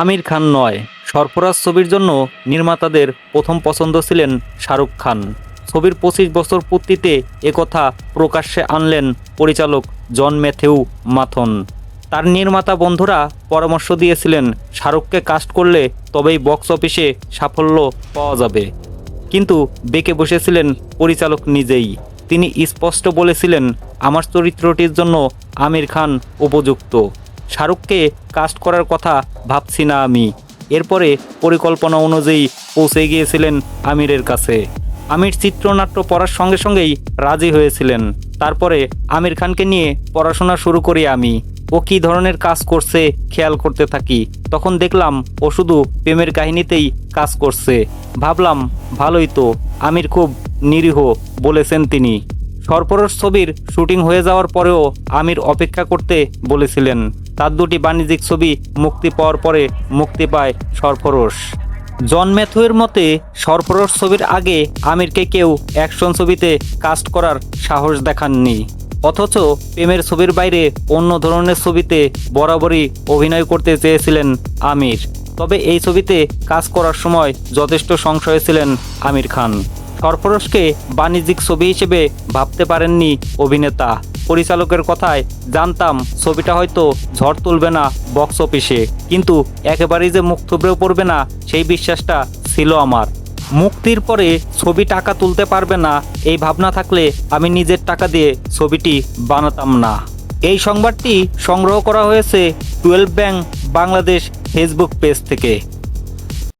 আমির খান নয়। সরফরাজ ছবির জন্য নির্মাতাদের প্রথম পছন্দ ছিলেন শাহরুখ খান। ছবির পঁচিশ বছর পূর্তিতে একথা প্রকাশ্যে আনলেন পরিচালক জন ম্যাথিউ মাথন। তার নির্মাতা বন্ধুরা পরামর্শ দিয়েছিলেন, শাহরুখকে কাস্ট করলে তবেই বক্স অফিসে সাফল্য পাওয়া যাবে। কিন্তু বেঁকে বসেছিলেন পরিচালক নিজেই। তিনি স্পষ্ট বলেছিলেন, আমার চরিত্রটির জন্য আমির খান উপযুক্ত। শাহরুখকে কাস্ট করার কথা ভাবছি না আমি। এরপরে পরিকল্পনা অনুযায়ী পৌঁছে গিয়েছিলেন আমিরের কাছে। আমির চিত্রনাট্য পড়ার সঙ্গে সঙ্গেই রাজি হয়েছিলেন। তারপরে আমির খানকে নিয়ে পড়াশোনা শুরু করি আমি। ও কী ধরনের কাজ করছে খেয়াল করতে থাকি। তখন দেখলাম ও শুধু প্রেমের কাহিনীতেই কাজ করছে। ভাবলাম, ভালোই তো, আমির খুব নিরীহ বলেছেন তিনি। সরফরোশ ছবির শুটিং হয়ে যাওয়ার পরেও আমির অপেক্ষা করতে বলেছিলেন। তার দুটি বাণিজ্যিক ছবি মুক্তি পাওয়ার পরে মুক্তি পায় সরফরোশ। জন ম্যাথুয়ের মতে, সরফরোশ ছবির আগে আমিরকে কেউ অ্যাকশন ছবিতে কাস্ট করার সাহস দেখাননি। অথচ প্রেমের ছবির বাইরে অন্য ধরনের ছবিতে বরাবরই অভিনয় করতে চেয়েছিলেন আমির। তবে এই ছবিতে কাজ করার সময় যথেষ্ট সংশয়ে ছিলেন আমির খান। সরফরোশকে বাণিজ্যিক ছবি হিসেবে ভাবতে পারেননি অভিনেতা। পরিচালকের কথায়, জানতাম ছবিটা হয়তো ঝড় তুলবে না বক্স অফিসে, কিন্তু একেবারেই যে মুখ থুবড়েও পড়বে না, সেই বিশ্বাসটা ছিল আমার। মুক্তির পরে ছবি টাকা তুলতে পারবে না, এই ভাবনা থাকলে আমি নিজের টাকা দিয়ে ছবিটি বানাতাম না। এই সংবাদটি সংগ্রহ করা হয়েছে twelve bank Bangladesh Facebook page থেকে।